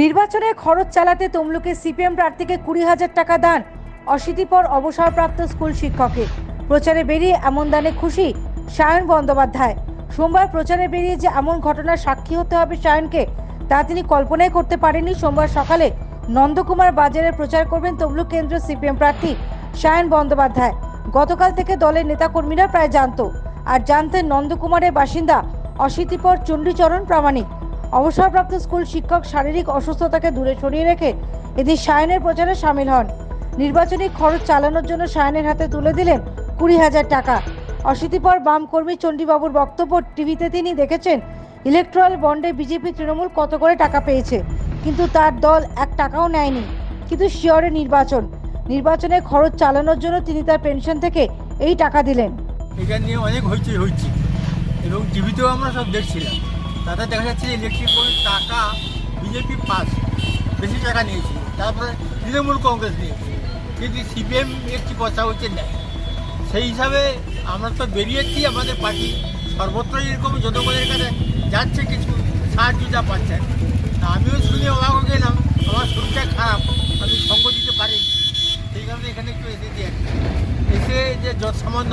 নির্বাচনে খরচ চালাতে তমলুকে সিপিএম প্রার্থীকে কুড়ি হাজার টাকা দান। অশীতি পর অবসরপ্রাপ্ত স্কুল শিক্ষকের প্রচারে বেরিয়ে এমন দানে খুশি সায়ন বন্দ্যোপাধ্যায়। সোমবার প্রচারে বেরিয়ে যে এমন ঘটনার সাক্ষী হতে হবে সায়নকে, তা তিনি কল্পনাই করতে পারেননি। সোমবার সকালে নন্দকুমার বাজারে প্রচার করবেন তমলুক কেন্দ্র সিপিএম প্রার্থী সায়ন বন্দ্যোপাধ্যায়। গতকাল থেকে দলের নেতাকর্মীরা প্রায় জানত। আর জানতেন নন্দকুমারের বাসিন্দা অশীতিপর চণ্ডীচরণ প্রামাণিক। অবসরপ্রাপ্ত স্কুল শিক্ষক শারীরিক অসুস্থতাকে দূরে সরিয়ে রেখে এদিন সায়নের প্রচারে সামিল হন। নির্বাচনী খরচ চালানোর জন্য সায়নের হাতে তুলে দিলেন কুড়ি হাজার টাকা। অশীতিপর বাম কর্মী চণ্ডীবাবুর বক্তব্য টিভিতে তিনি দেখেছেন ইলেকট্রাল বন্ডে বিজেপি তৃণমূল কত করে টাকা পেয়েছে, কিন্তু তার দল এক টাকাও নেয়নি। কিন্তু শিয়রে নির্বাচন। নির্বাচনে খরচ চালানোর জন্য তিনি তার পেনশন থেকে এই টাকা দিলেন। এটা নিয়ে অনেক হইচই হচ্ছে এবং টিভিতেও আমরা সব দেখছিলাম। তাতে দেখা যাচ্ছে ইলেকট্রিক বোর্ডের টাকা বিজেপি পাস বেশি টাকা নিয়েছে। তারপরে তৃণমূল কংগ্রেস নিয়েছে। কিন্তু সিপিএম একটি কথা হচ্ছে? নেয় সেই হিসাবে আমরা তো বেরিয়েছি আমাদের পার্টি সর্বত্রই এরকম জনগণের কাছে যাচ্ছে কিছু সাহায্য যা পাচ্ছেন তা আমিও শুনে অবাক গেলাম আমার শরীরটা খারাপ আমি সঙ্গ দিতে পারিনি। সেই কারণে এখানে একটু এসেছি এসে যে যত সামান্য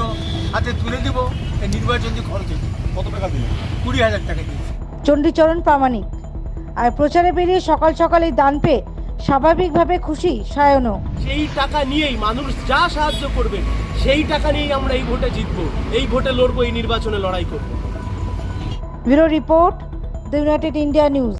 হাতে তুলে দেবো এই নির্বাচনী খরচ কত টাকা দিলেন? কুড়ি হাজার টাকা দিয়েছি। চণ্ডীচরণ প্রামাণিক। আর প্রচারে বেরিয়ে সকাল সকাল এই দান পেয়ে স্বাভাবিকভাবে খুশি সায়নও। সেই টাকা নিয়েই মানুষ যা সাহায্য করবে সেই টাকা নিয়েই আমরা এই ভোটে জিতব এই ভোটে লড়বো এই নির্বাচনে লড়াই করব। Bureau report the united India news.